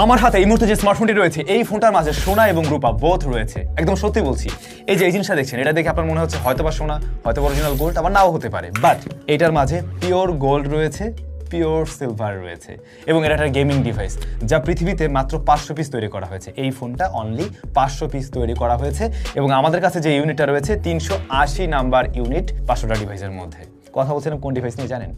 আমার হাতে এই মুহূর্তে যে স্মার্টফোনটি রয়েছে, এই ফোনটার মাঝে সোনা এবং রূপা বোধ রয়েছে। একদম সত্যি বলছি। এই যে এই জিনিসটা দেখছেন, এটা দেখে আপনার মনে হচ্ছে হয়তো বা সোনা হয়তো অরিজিনাল গোল্ড আবার নাও হতে পারে। বাট এটার মাঝে পিওর গোল্ড রয়েছে পিওর সিলভার রয়েছে। এবং এটা একটা গেমিং ডিভাইস যা পৃথিবীতে মাত্র পাঁচশো পিস তৈরি করা হয়েছে। এই ফোনটা অনলি পাঁচশো পিস তৈরি করা হয়েছে। এবং আমাদের কাছে যে ইউনিটটা রয়েছে, তিনশো আশি নাম্বার ইউনিট পাঁচশোটা ডিভাইসের মধ্যে। কথা বলছিলাম কোন ডিভাইস নিয়ে জানেন?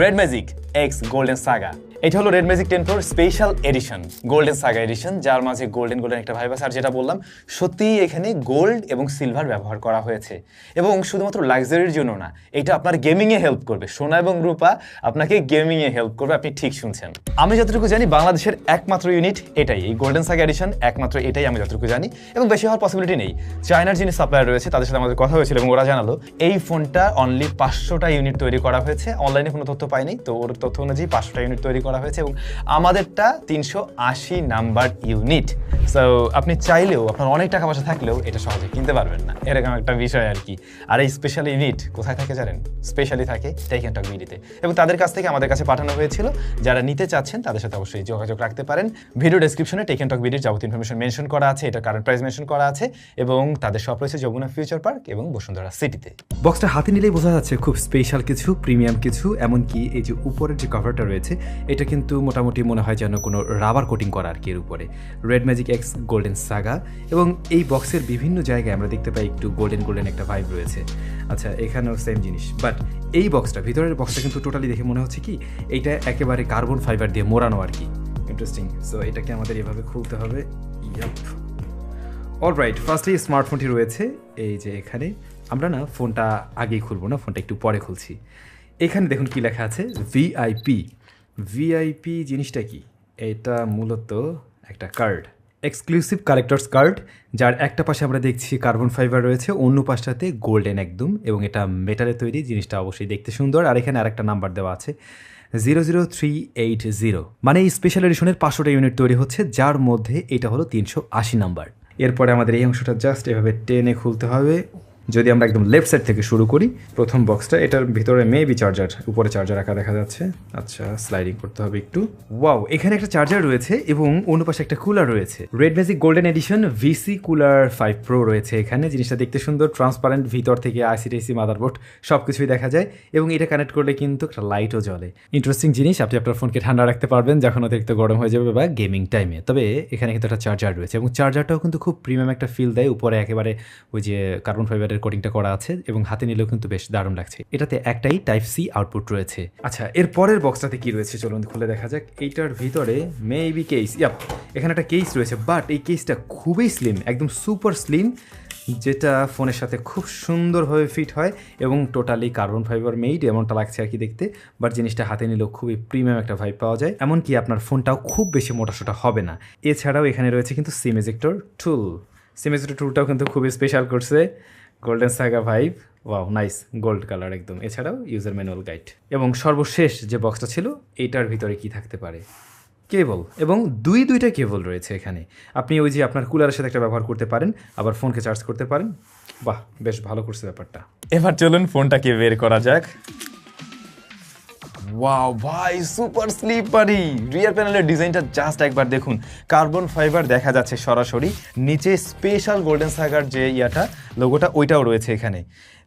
Red Magic X golden saga এটা হলো red magic ten প্রোর special edition golden saga edition যার মাঝে গোল্ডেন গোল্ডেন একটা ভাইবাস আর যেটা বললাম, সত্যিই এখানে গোল্ড এবং সিলভার ব্যবহার করা হয়েছে। এবং শুধুমাত্র লাক্সারির জন্য না, এটা আপনার গেমিংয়ে হেল্প করবে। সোনা এবং রূপা আপনাকে গেমিংয়ে হেল্প করবে, আপনি ঠিক শুনছেন। আমি যতটুকু জানি, বাংলাদেশের একমাত্র ইউনিট এটাই। এই গোল্ডেন সাগা এডিশন একমাত্র এটাই আমি যতটুকু জানি। এবং বেশি হওয়ার পসিবিলিটি নেই। চায়নার যিনি সাপ্লায়ার রয়েছে, তাদের সাথে আমাদের কথা হয়েছিল এবং ওরা জানালো, এই ফোনটা অনলি পাঁচশোটা ইউনিট তৈরি করা হয়েছে। অনলাইনে কোনো তথ্য পাইনি, তো ওর তথ্য অনুযায়ী পাঁচশোটা ইউনিট তৈরি করা হয়েছে এবং আমাদেরটা তিনশো আশি নাম্বার ইউনিট। সো আপনি চাইলেও, আপনার অনেক টাকা পয়সা থাকলেও এটা সহজে কিনতে পারবেন না। এরকম একটা বিষয় আর কি। আর এই স্পেশাল ইউনিট কোথায় থাকে জানেন? স্পেশালি থাকে টেকেন টক বিডিতে এবং তাদের কাছ থেকে আমাদের কাছে পাঠানো হয়েছিল। যারা নিতে চাচ্ছেন, তাদের সাথে অবশ্যই যোগাযোগ রাখতে পারেন। ভিডিও ডেসক্রিপশনে টেকেন টক বিডির যাবতীয় ইনফরমেশন মেনশন করা আছে। এটা কারেন্ট প্রাইস মেনশন করা আছে। এবং তাদের সব রয়েছে যমুনা ফিউচার পার্ক এবং বসুন্ধরা সিটিতে বক্সটা হাতে নিলেই বোঝা যাচ্ছে খুব স্পেশাল কিছু প্রিমিয়াম কিছু। এমনকি এই যে উপরের যে কভারটা রয়েছে, এটা কিন্তু মোটামুটি মনে হয় যেন কোনো রাবার কোটিং করা আর কি এর উপরে। Red Magic X golden saga এবং এই বক্সের বিভিন্ন জায়গায় আমরা দেখতে পাই একটু গোল্ডেন গোল্ডেন একটা ভাইব রয়েছে। আচ্ছা এখানেও সেম জিনিস। বাট এই বক্সটা ভিতরের বক্সটা কিন্তু টোটালি দেখে মনে হচ্ছে কি এইটা একেবারে কার্বন ফাইবার দিয়ে মোড়ানো আর কি। ইন্টারেস্টিং সো এটাকে আমাদের এভাবে খুলতে হবে। ইয়াপ অলরাইট ফার্স্টেই স্মার্টফোনটি রয়েছে। এই যে এখানে। আমরা না ফোনটা আগেই খুলবো না ফোনটা একটু পরে খুলছি। এখানে দেখুন কি লেখা আছে ভিআইপি ভিআইপি জিনিসটা কি? এটা মূলত একটা কার্ড এক্সক্লুসিভ কালেক্টরস কার্ড যার একটা পাশে আমরা দেখছি কার্বন ফাইবার রয়েছে, অন্য পাশটাতে গোল্ডেন একদম, এবং এটা মেটালে তৈরি, জিনিসটা অবশ্যই দেখতে সুন্দর। আর এখানে আরেকটা নাম্বার দেওয়া আছে zero zero three eight zero মানে এই স্পেশাল এডিশনের পাঁচশোটা ইউনিট তৈরি হচ্ছে, যার মধ্যে এটা হলো তিনশো আশি নাম্বার এরপরে আমাদের এই অংশটা জাস্ট এভাবে টেনে খুলতে হবে। যদি আমরা একদম লেফট সাইড থেকে শুরু করি, প্রথম বক্সটা এটার ভিতরে মেবি চার্জার উপরে চার্জার রাখা দেখা যাচ্ছে। আচ্ছা স্লাইডিং করতে হবে একটু। ওয়াও এখানে একটা চার্জার রয়েছে এবং অন্য পাশে একটা কুলার রয়েছে। Red magic golden edition VC cooler five pro রয়েছে এখানে। জিনিসটা দেখতে সুন্দর ট্রান্সপারেন্ট ভিতর থেকে আইসিটিসি মাদারবোর্ড সব কিছুই দেখা যায় এবং এটা কানেক্ট করলে কিন্তু একটা লাইটও জ্বলে। ইন্টারেস্টিং জিনিস, আপনি আপনার ফোনকে ঠান্ডা রাখতে পারবেন যখন অতিরিক্ত গরম হয়ে যাবে বা গেমিং টাইমে তবে এখানে কিন্তু একটা চার্জার রয়েছে এবং চার্জারটাও কিন্তু খুব প্রিমিয়াম একটা ফিল দেয়। উপরে একেবারে ওই যে কার্বন ফাইবারের কোটিংটা করা আছে এবং হাতে নিলেও কিন্তু বেশ দারুণ লাগছে। এটাতে একটাই টাইপ সি আউটপুট রয়েছে। আচ্ছা এর পরের বক্সটাতে কি রয়েছে চলুন খুলে দেখা যাক। এইটার ভিতরে মেবি কেস ইয়াপ, এখানে একটা কেস রয়েছে বাট এই কেসটা খুবই স্লিম একদম সুপার স্লিম যেটা ফোনের সাথে খুব সুন্দরভাবে ফিট হয় এবং টোটালি কার্বন ফাইবার মেইড এমনটা লাগছে আর কি দেখতে বাট জিনিসটা হাতে নিলেও খুবই প্রিমিয়াম একটা ভাইব পাওয়া যায়। এমনকি আপনার ফোনটাও খুব বেশি মোটাসোটা হবে না। এছাড়াও এখানে রয়েছে কিন্তু সিম এজেক্টর টুল সিম এজেক্টর টুলটাও কিন্তু খুবই স্পেশাল করছে। Golden saga five wow nice gold colour একদম। এছাড়াও ইউজার ম্যানুয়াল গাইড এবং সর্বশেষ যে বক্সটা ছিল, এইটার ভিতরে কি থাকতে পারে? কেবল। এবং দুই দুইটা কেবল রয়েছে এখানে। আপনি ওই যে আপনার কুলারের সাথে একটা ব্যবহার করতে পারেন, আবার ফোনকে চার্জ করতে পারেন। বাহ, বেশ ভালো করছে ব্যাপারটা। এবার চলুন ফোনটাকে বের করা যাক। ওয়াও ভাই সুপার স্লিপারি রিয়ার প্যানেলের ডিজাইনটা জাস্ট একবার দেখুন। কার্বন ফাইবার দেখা যাচ্ছে সরাসরি। নিচে স্পেশাল গোল্ডেন সাগার যে ইয়াটা লোগোটা ওইটাও রয়েছে এখানে।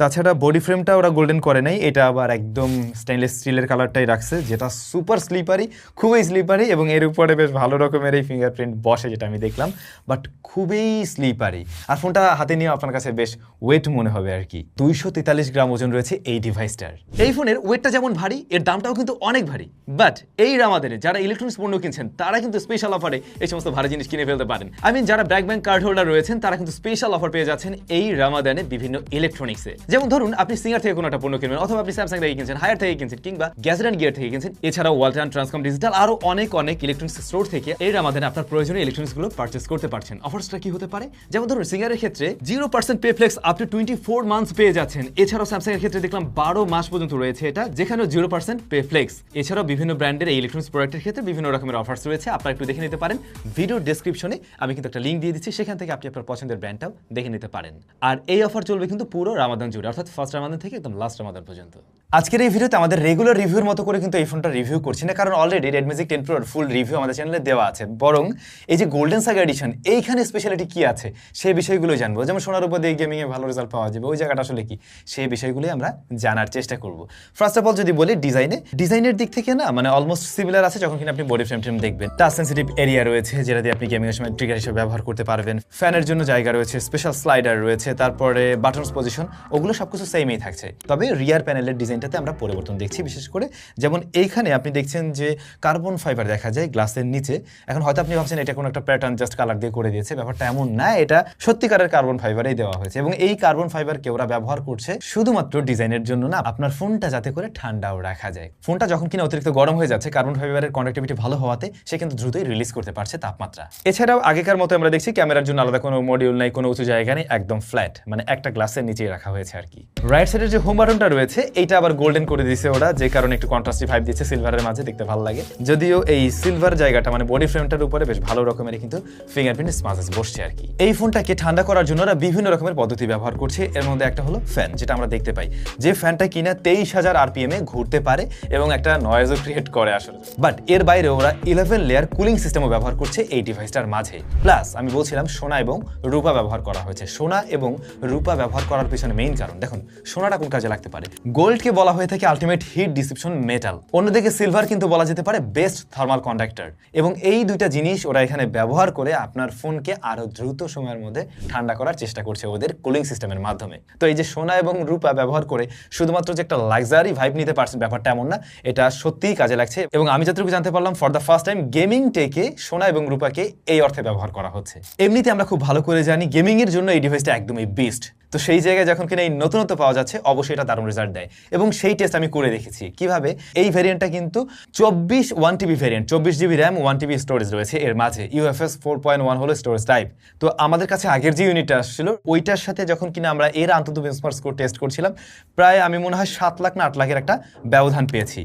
তাছাড়া বডি ফ্রেমটা ওরা গোল্ডেন করে নাই, এটা আবার একদম স্টেনলেস স্টিলের কালারটাই রাখছে, যেটা সুপার স্লিপারি খুবই স্লিপারি এবং এর উপরে বেশ ভালো রকমের এই ফিঙ্গারপ্রিন্ট বসে যেটা আমি দেখলাম বাট খুবই স্লিপারি আর ফোনটা হাতে নিয়ে আপনার কাছে বেশ ওয়েট মনে হবে আর কি। দুইশো তেতাল্লিশ গ্রাম ওজন রয়েছে এই ডিভাইসটার এই ফোনের ওয়েটটা যেমন ভারী, এর দামটাও কিন্তু অনেক ভারী। বাট এই রামাদানে যারা ইলেকট্রনিক্স পণ্য কিনছেন, তারা কিন্তু স্পেশাল অফারে এই সমস্ত ভারী জিনিস কিনে ফেলতে পারেন। আই মিন যারা ব্যাক ব্যাংক কার্ড হোল্ডার রয়েছেন, তারা কিন্তু স্পেশাল অফার পেয়ে যাচ্ছেন এই রামাদানে বিভিন্ন ইলেকট্রনিক্সে যেমন ধরুন, আপনি সিঙ্গার থেকে কোনো একটা পণ্য কিনবেন, অথবা আপনি স্যামসাং থেকে কিনছেন হায়ার থেকে কিনছেন, কিংবা গ্যাস অ্যান্ড গিয়ার থেকে কিনছেন, এছাড়াও ওয়ালটন ট্রান্সকম ডিজিটাল আরও অনেক অনেক ইলেকট্রনিক্স স্টোর থেকে এর রামাদানে আপনার প্রয়োজনীয় ইলেকট্রনিক্সগুলো পারচেস করতে পারছেন। অফার্সটা কি হতে পারে? যেমন ধরুন সিঙ্গারের ক্ষেত্রে zero percent pay flex up to twenty four months পেয়ে যাচ্ছেন। এছাড়াও স্যামসাং এর ক্ষেত্রে দেখলাম বারো মাস পর্যন্ত রয়েছে এটা যেখানে জিরো পার্সেন্ট পে ফ্লেক্স এছাড়াও বিভিন্ন ব্র্যান্ডের এই ইলেকট্রনিক্স প্রোডাক্টের ক্ষেত্রে বিভিন্ন রকমের অফার্স রয়েছে, আপনারা একটু দেখে নিতে পারেন। ভিডিও ডেসক্রিপশনে আমি কিন্তু একটা লিঙ্ক দিয়ে দিচ্ছি, সেখান থেকে আপনি আপনার পছন্দের ব্র্যান্ডটাও দেখে নিতে পারেন। আর এই অফার চলবে কিন্তু পুরো রামাদান জুড়ে অর্থাৎ ফার্স্ট রামাদান থেকে একদম লাস্ট রামাদান পর্যন্ত। আজকের এই ভিডিওতে আমাদের রেগুলার রিভিউর মতো করে কিন্তু এই ফোনটা রিভিউ করছি না, কারণ অলরেডি রেড ম্যাজিক টেন প্রোর ফুল রিভিউ আমাদের চ্যানেলে দেওয়া আছে। বরং এই যে গোল্ডেন সাগা এডিশন এইখানে স্পেশালিটি কি আছে? সেই বিষয়গুলো জানব। যেমন সোনার উপর দিয়ে গেমিংয়ে ভালো রেজাল্ট পাওয়া যাবে, ওই জায়গাটা আসলে কি? সেই বিষয়গুলোই আমরা জানার চেষ্টা করব। ফার্স্ট অফ অল যদি বলি ডিজাইনে ডিজাইনের দিক থেকে না মানে অলমোস্ট সিমিলার আছে যখন কিনা আপনি বডি ফ্রেম টেম দেখবেন। টাচ সেন্সিটিভ এরিয়া রয়েছে, যেটা দিয়ে আপনি গেমিংয়ের সময় ট্রিগার হিসেবে ব্যবহার করতে পারবেন। ফ্যানের জন্য জায়গা রয়েছে স্পেশাল স্লাইডার রয়েছে, তারপরে বাটনস পজিশন ওগুলো সবকিছু সেমই থাকছে। তবে রিয়ার প্যানেলের ডিজাইনটাতে আমরা পরিবর্তন দেখছি, বিশেষ করে যেমন এইখানে আপনি দেখছেন যে কার্বন ফাইবার দেখা যায় গ্লাসের নিচে। এখন হয়তো আপনি ভাবছেন এটা কোনো একটা প্যাটার্ন জাস্ট কালার দিয়ে করে দিয়েছে, ব্যাপারটা এমন না, এটা সত্যিকারের কার্বন ফাইবারেই দেওয়া হয়েছে। এবং এই কার্বন ফাইবারকে ওরা ব্যবহার করছে শুধুমাত্র ডিজাইনের জন্য না, আপনার ফোনটা যাতে করে ঠান্ডাও রাখা যায়। ফোনটা যখন কিনা অতিরিক্ত গরম হয়ে যাচ্ছে, কার্বন ফাইবারের কন্ডাক্টিভিটি ভালো হওয়াতে সে কিন্তু দ্রুতই রিলিজ করতে পারছে তাপমাত্রা। এছাড়াও আগেকার মতো আমরা দেখছি ক্যামেরার জন্য আলাদা কোনো মডিউল নাই, কোনো উঁচু জায়গা নেই, একদম ফ্ল্যাট মানে একটা গ্লাসের নিচেই রাখা হয়েছে আর কি। রাইট সাইডের যে হোম বাটনটা রয়েছে, এইটা গোল্ডেন করে দিয়েছে ওরা, যে কারণে একটু কন্ট্রাস্টি ভাইব দিচ্ছে সিলভারের মাঝে, দেখতে ভালো লাগে। যদিও এই সিলভার জায়গাটা মানে বডি ফ্রেমটার উপরে বেশ ভালো রকমের কিন্তু ফিঙ্গারপ্রিন্ট স্মাজেস বসছে আর কি। এই ফোনটাকে ঠান্ডা করার জন্য ওরা বিভিন্ন রকমের পদ্ধতি ব্যবহার করছে। এর মধ্যে একটা হলো ফ্যান যেটা আমরা দেখতে পাই। যে ফ্যানটা কিনা তেইশ হাজার আরপিএম এ ঘুরতে পারে এবং একটা নয়েজও ক্রিয়েট করে আসলে। বাট এর বাইরে ওরা ইলেভেন লেয়ার কুলিং সিস্টেমও ব্যবহার করছে এই ডিভাইসটার মাঝে। প্লাস আমি বলছিলাম সোনা এবং রূপা ব্যবহার করা হয়েছে। সোনা এবং রূপা ব্যবহার করার পিছনে মেইন কারণ, দেখুন, সোনাটা কোন কাজে লাগতে পারে? গোল্ডকে বলা হয়ে থাকে আলটিমেট হিট ডিসিপশন মেটাল অন্যদিকে সিলভার কিন্তু বলা যেতে পারে বেস্ট থার্মাল কন্ডাক্টর এবং এই দুইটা জিনিস ওরা এখানে ব্যবহার করে আপনার ফোনকে আরও দ্রুত সময়ের মধ্যে ঠান্ডা করার চেষ্টা করছে ওদের কুলিং সিস্টেমের মাধ্যমে। তো এই যে সোনা এবং রূপা ব্যবহার করে শুধুমাত্র যে একটা লাক্সারি ভাইব নিতে পারছেন ব্যাপারটা এমন না, এটা সত্যিই কাজে লাগছে। এবং আমি যতটুকু জানতে পারলাম for the first time gaming টেকে সোনা এবং রূপাকে এই অর্থে ব্যবহার করা হচ্ছে। এমনিতে আমরা খুব ভালো করে জানি গেমিং এর জন্য এই ডিভাইসটা একদমই বেস্ট তো সেই জায়গায় যখন কিনা এই নতুনত্ব পাওয়া যাচ্ছে, অবশ্যই এটা দারুণ রেজাল্ট দেয়। এবং সেই টেস্ট আমি করে দেখেছি। কীভাবে? এই ভ্যারিয়েন্টটা কিন্তু চব্বিশ ওয়ান টিবি ভ্যারিয়েন্ট চব্বিশ GB RAM one TB storage রয়েছে। এর মাঝে ইউএফএস ফোর পয়েন্ট ওয়ান হলো স্টোরেজ টাইপ তো আমাদের কাছে আগের যে ইউনিটটা আসছিল, ওইটার সাথে যখন কিনা আমরা এর আন্তত বেঞ্চমার্ক স্কোর টেস্ট করছিলাম, প্রায় আমি মনে হয় সাত লাখ না আট লাখের একটা ব্যবধান পেয়েছি।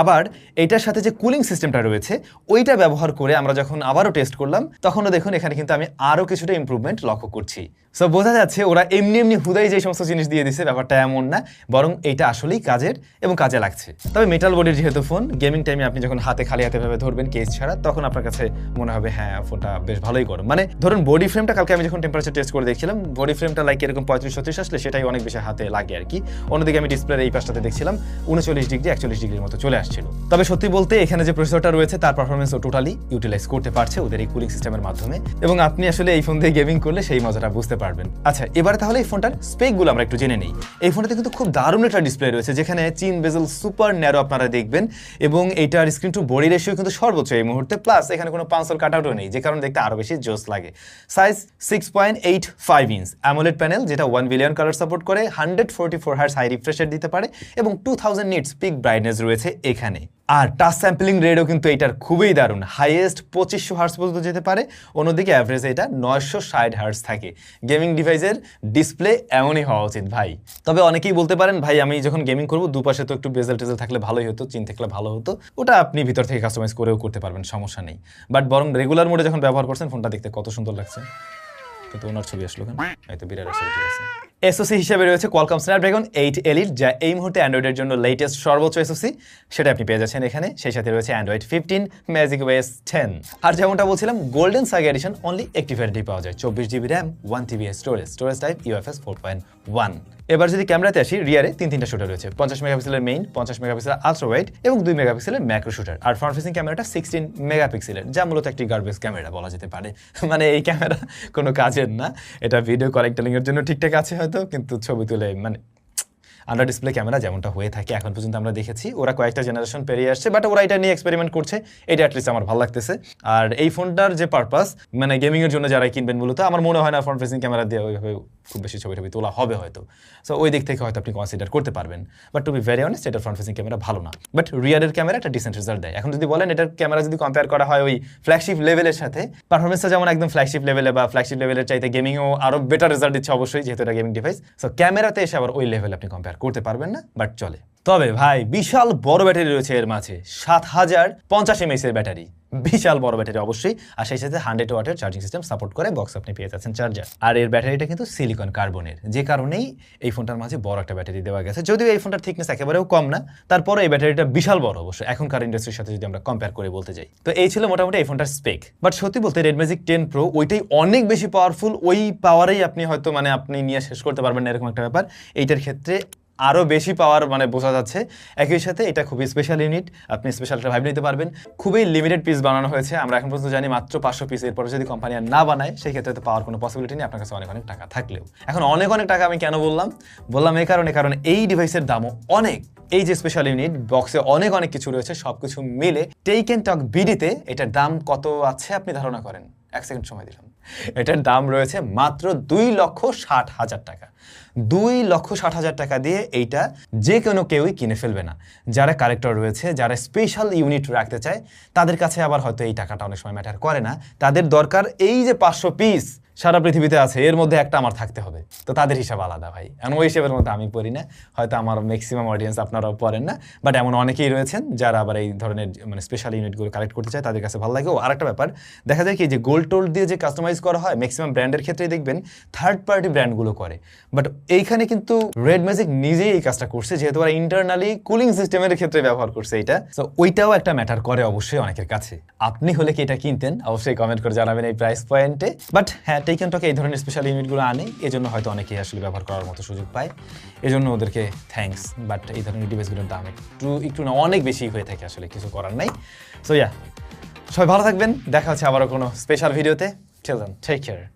আবার এইটার সাথে যে কুলিং সিস্টেমটা রয়েছে, ওইটা ব্যবহার করে আমরা যখন আবারও টেস্ট করলাম, তখনও দেখুন এখানে কিন্তু আমি আরও কিছুটা ইমপ্রুভমেন্ট লক্ষ্য করছি। সো বোঝা যাচ্ছে ওরা এমনি এমনি হুদাই যে সমস্ত জিনিস দিয়ে দিছে, ব্যাপারটা এমন না, বরং এটা আসলেই কাজের এবং কাজে লাগছে। তবে মেটাল বডির যেহেতু ফোন গেমিং টাইমে আপনি যখন হাতে খালি হাতে ভাবে ধরবেন কেস ছাড়া, তখন আপনার কাছে মনে হবে হ্যাঁ ফোনটা বেশ ভালোই গরম। মানে ধরুন বডি ফ্রেমটা কালকে আমি যখন টেম্পারেচার টেস্ট করে দেখছিলাম বডি ফ্রেমটা লাইক এরকম পঁয়ত্রিশ ছত্রিশ আসলে সেটাই অনেক বেশি হাতে লাগে আর কি। অন্যদিকে আমি ডিসপ্লের এই পাশটাতে দেখছিলাম, উনচল্লিশ ডিগ্রি একচল্লিশ ডিগ্রির মতো চলে আসছিল। তবে সত্যি বলতে এখানে যে প্রসেসরটা রয়েছে, তার পারফরমেন্সও টোটালি ইউটিলাইজ করতে পারছে ওদের এই কুলিং সিস্টেমের মাধ্যমে। এবং আপনি আসলে এই ফোন দিয়ে গেমিং করলে সেই মজাটা বুঝতে পারবেন। আচ্ছা এবারে তাহলে এই ফোনটার স্পেকগুলো আমরা একটু জেনে নিই। এই ফোনটাতে কিন্তু খুব দারুণ একটা ডিসপ্লে রয়েছে যেখানে চিন বেজেল সুপার ন্যারো আপনারা দেখবেন এবং এইটার স্ক্রিন টু বডি রেশিও কিন্তু সর্বোচ্চ এই মুহূর্তে। প্লাস এখানে কোনো পাঁচল কাটাউটও নেই, যে কারণে দেখতে আরও বেশি জোস লাগে। Size six point eight five inch AMOLED panel যেটা ওয়ান বিলিয়ন কালার সাপোর্ট করে hundred forty four hertz high refresh rate দিতে পারে এবং two thousand nits peak brightness রয়েছে এখানে। আর টাচ স্যাম্পলিং রেটও কিন্তু এটার খুবই দারুণ। হাইয়েস্ট পঁচিশশো হার্স পর্যন্ত যেতে পারে, অন্যদিকে অ্যাভারেজ এটা নয়শো ষাট হার্স থাকে। গেমিং ডিভাইসের ডিসপ্লে এমনই হওয়া উচিত ভাই। তবে অনেকেই বলতে পারেন, ভাই, আমি যখন গেমিং করব, দুপাশে তো একটু বেজেল টেজেল থাকলে ভালোই হতো, চিন থাকলে ভালো হতো। ওটা আপনি ভিতর থেকে কাস্টমাইজ করেও করতে পারবেন, সমস্যা নেই। বাট বরং রেগুলার মোডে যখন ব্যবহার করছেন ফোনটা দেখতে কত সুন্দর লাগছে। কিন্তু ওনার ছবি আসলো কেন? হয়তো বিরাট আসলে ঠিক আছে। এসওসি হিসেবে রয়েছে কোয়ালকম স্ন্যাপড্রাগন এইট এলিট যা এই মুহূর্তে অ্যান্ড্রয়েডের জন্য লেটেস্ট সর্বোচ্চ এসওসি সেটা আপনি পেয়ে যাচ্ছেন এখানে। সেই সাথে রয়েছে Android fifteen magic OS ten আর যেমনটা বলছিলাম গোল্ডেন সাগা এডিশন অনলি একটি ভ্যারিয়েন্টি পাওয়া যায়। চব্বিশ GB RAM one TB storage storage type UFS four point one এবার যদি ক্যামেরাতে আসি রিয়ারে তিন, তিনটা শুটার রয়েছে। পঞ্চাশ মেগাপিক্সেলের মেইন পঞ্চাশ মেগাপিক্সেলের আলট্রা ওয়াইড এবং দুই মেগাপিক্সেলের ম্যাক্রো শুটার আর ফ্রন্ট ফেসিং ক্যামেরাটা সিক্সটিন মেগাপিক্সেলের যা মূলত একটি গার্বেজ ক্যামেরা বলা যেতে পারে। মানে এই ক্যামেরা কোনো কাজের না। এটা ভিডিও কালেক্টিং এর জন্য ঠিকঠাক আছে হয়তো, কিন্তু ছবি তুলে মানে আন্ডার ডিসপ্লে ক্যামেরা যেমনটা হয়ে থাকে, এখন পর্যন্ত আমরা দেখেছি। ওরা কয়েকটা জেনারেশন পেরিয়ে আসছে বাট ওরা এটা নিয়ে এক্সপেরিমেন্ট করছে। এটা অ্যাটলিস্ট আমার ভালো লাগতেছে। আর এই ফোনটার যে পারপাস মানে গেমিংয়ের জন্য যারা কিনবেন মূলত, আমার মনে হয় না ফ্রন্ট ফেসিং ক্যামেরা দিয়ে ওইভাবে খুব বেশি ছবি টবি তোলা হবে হয়তো। সো ওই দিক থেকে হয়তো আপনি কনসিডার করতে পারবেন। But to be very honest এটার ফ্রন্ট ফেসিং ক্যামেরা ভালো না। বাট রিয়ারের ক্যামেরা একটা ডিসেন্ট রেজাল্ট দেয়। এখন যদি বলেন এটার ক্যামেরা যদি কম্পেয়ার করা হয় ওই ফ্ল্যাগশিপ লেভেলের সাথে পারফরমেন্সটা যেমন একদম ফ্ল্যাগশিপ লেভেলে বা ফ্ল্যাগশিপ লেভেলের চাইতে গেমিংও আরও বেটার রেজাল্ট দিচ্ছে অবশ্যই, যেহেতু এটা গেমিং ডিভাইস সো ক্যামেরাতে এসে আবার ওই লেভেলে আপনি কম্পেয়ার করতে পারবেন না বাট চলে। তবে ভাই, বিশাল বড় ব্যাটারি রয়েছে এর মাঝে। সাত হাজার পঞ্চাশ এমএস এর ব্যাটারি বিশাল বড় ব্যাটারি অবশ্যই। আর সেই সাথে হান্ড্রেড ওয়াটের চার্জিং সিস্টেম সাপোর্ট করে বক্স আপনি পেয়ে যাচ্ছেন চার্জার আর এর ব্যাটারিটা কিন্তু সিলিকন কার্বনের যে কারণেই এই ফোনটার মাঝে বড় একটা ব্যাটারি দেওয়া গেছে। যদিও এই ফোনটার থিকনেস একেবারেও কম না তারপরে এই ব্যাটারিটা বিশাল বড় অবশ্যই। এখনকার ইন্ডাস্ট্রির সাথে যদি আমরা কম্পেয়ার করে বলতে যাই। তো এই ছিল মোটামুটি এই ফোনটার স্পেক বাট সত্যি বলতে রেড ম্যাজিক টেন প্রো ওইটাই অনেক বেশি পাওয়ারফুল ওই পাওয়ারেই আপনি হয়তো মানে আপনি নিয়ে শেষ করতে পারবেন না, এরকম একটা ব্যাপার। এইটার ক্ষেত্রে আরও বেশি পাওয়ার মানে বোঝা যাচ্ছে। একই সাথে এটা খুবই স্পেশাল ইউনিট আপনি স্পেশালটা ভাইব নিতে পারবেন। খুবই লিমিটেড পিস বানানো হয়েছে। আমরা এখন পর্যন্ত জানি মাত্র পাঁচশো পিস এরপরে যদি কোম্পানি আর না বানায় সেই ক্ষেত্রে তো পাওয়ার কোনো পসিবিলিটি নেই। আপনার কাছে অনেক অনেক টাকা থাকলেও। এখন অনেক অনেক টাকা আমি কেন বললাম? বললাম এই কারণে, কারণ এই ডিভাইসের দামও অনেক। এই যে স্পেশাল ইউনিট বক্সে অনেক অনেক কিছু রয়েছে সব কিছু মিলে টেক অ্যান্ড টক বিডিতে এটার দাম কত আছে আপনি ধারণা করেন? এক সেকেন্ড সময় দিলাম। এটার দাম রয়েছে মাত্র দুই লক্ষ ষাট হাজার টাকা। দুই লক্ষ ষাট হাজার টাকা দিয়ে এইটা যে কোনো কেউই কিনে ফেলবে না। যারা কারেক্টর রয়েছে, যারা স্পেশাল ইউনিট রাখতে চায়, তাদের কাছে আবার হয়তো এই টাকাটা অনেক সময় ম্যাটার করে না। তাদের দরকার এই যে পাঁচশো পিস সারা পৃথিবীতে আছে, এর মধ্যে একটা আমার থাকতে হবে। তো তাদের হিসাব আলাদা ভাই। এমন ওই হিসাবের মধ্যে আমি পড়ি না। হয়তো আমার ম্যাক্সিমাম অডিয়েন্স আপনারাও পড়েন না। বাট এমন অনেকেই রয়েছেন যারা আবার এই ধরনের মানে স্পেশাল ইউনিটগুলো কালেক্ট করতে চায়, তাদের কাছে ভালো লাগে। ও, আরেকটা ব্যাপার, দেখা যায় কি যে গোল্ড টোল্ড দিয়ে যে কাস্টমাইজ করা হয় ম্যাক্সিমাম ব্র্যান্ডের ক্ষেত্রেই দেখবেন থার্ড পার্টি ব্র্যান্ডগুলো করে। বাট এইখানে কিন্তু রেড ম্যাজিক নিজেই এই কাজটা করছে, যেহেতু ওরা ইন্টারনালি কুলিং সিস্টেমের ক্ষেত্রে ব্যবহার করছে এটা। তো ওইটাও একটা ম্যাটার করে অবশ্যই অনেকের কাছে। আপনি হলে কি এটা কিনতেন? অবশ্যই কমেন্ট করে জানাবেন এই প্রাইস পয়েন্টে বাট হ্যাঁ টেকেন টকে এই ধরনের স্পেশাল ইউনিটগুলো আনে এজন্য হয়তো অনেকেই আসলে ব্যবহার করার মতো সুযোগ পায়। এজন্য ওদেরকে থ্যাঙ্কস বাট এই ধরনের ডিভাইসগুলোর দাম একটু একটু না, অনেক বেশি হয়ে থাকে আসলে, কিছু করার নাই। সো ইয়া সবাই ভালো থাকবেন। দেখা হচ্ছে আবারও কোনো স্পেশাল ভিডিওতে টেক কেয়ার